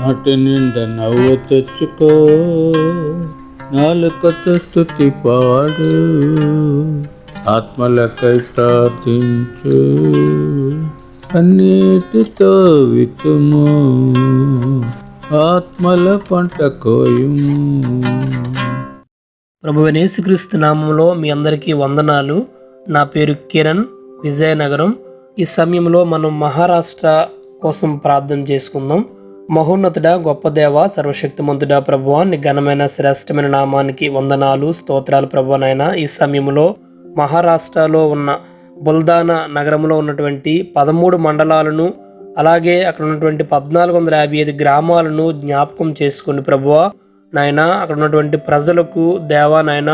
నాటి నిండా నవ్వు తెచ్చుకో. నాలుకతో స్థుతి పాడు. ఆత్మలకై ప్రార్థించు. అన్నిటితో వితుము ఆత్మల పంట కోయుము. ప్రభు యేసుక్రీస్తు నామంలో మీ అందరికీ వందనాలు. నా పేరు కిరణ్ విజయనగరం. ఈ సమయంలో మనం మహారాష్ట్ర కోసం ప్రార్థన చేసుకుందాం. మహోన్నతుడ గొప్ప దేవ సర్వశక్తిమంతుడ ప్రభువ నీ ఘనమైన శ్రేష్టమైన నామానికి వందనాలు స్తోత్రాలు ప్రభు నాయన. ఈ సమయంలో మహారాష్ట్రలో ఉన్న బుల్దానా నగరంలో ఉన్నటువంటి పదమూడు మండలాలను అలాగే అక్కడ ఉన్నటువంటి పద్నాలుగు వందల యాభై ఐదు గ్రామాలను జ్ఞాపకం చేసుకుని ప్రభువా నాయన అక్కడ ఉన్నటువంటి ప్రజలకు దేవా నాయన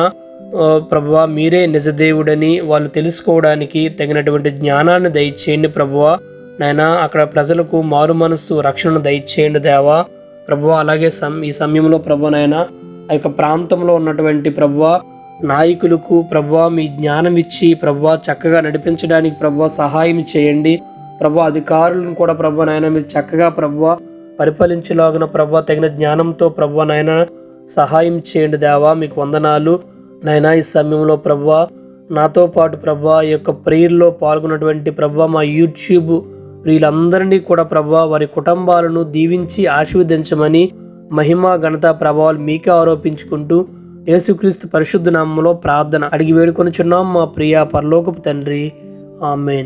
ప్రభువ మీరే నిజదేవుడని వాళ్ళు తెలుసుకోవడానికి తగినటువంటి జ్ఞానాన్ని దయచేయండి ప్రభువా. నైనా అక్కడ ప్రజలకు మారు మనస్సు రక్షణను దయచేయండి దేవా. ప్రభు అలాగే సం ఈ సమయంలో ప్రభు నాయన ఆ యొక్క ప్రాంతంలో ఉన్నటువంటి ప్రభు నాయకులకు ప్రభు మీ జ్ఞానం ఇచ్చి ప్రభు చక్కగా నడిపించడానికి ప్రభు సహాయం చేయండి. ప్రభు అధికారులను కూడా ప్రభు నాయన మీరు చక్కగా ప్రభు పరిపాలించలాగిన ప్రభు తగిన జ్ఞానంతో ప్రభు నాయన సహాయం చేయండి దేవా. మీకు వందనాలు. నాయన ఈ సమయంలో ప్రభు నాతో పాటు ప్రభు ఈ యొక్క ప్రేయర్లో పాల్గొన్నటువంటి ప్రభు మా యూట్యూబ్ వీళ్ళందరినీ కూడా ప్రభా వారి కుటుంబాలను దీవించి ఆశీర్వదించమని మహిమ ఘనత ప్రభావాలు మీకే ఆరోపించుకుంటూ యేసుక్రీస్తు పరిశుద్ధ నామంలో ప్రార్థన అడిగి వేడుకొనుచున్నాం మా ప్రియ పరలోకపు తండ్రి. ఆమెన్.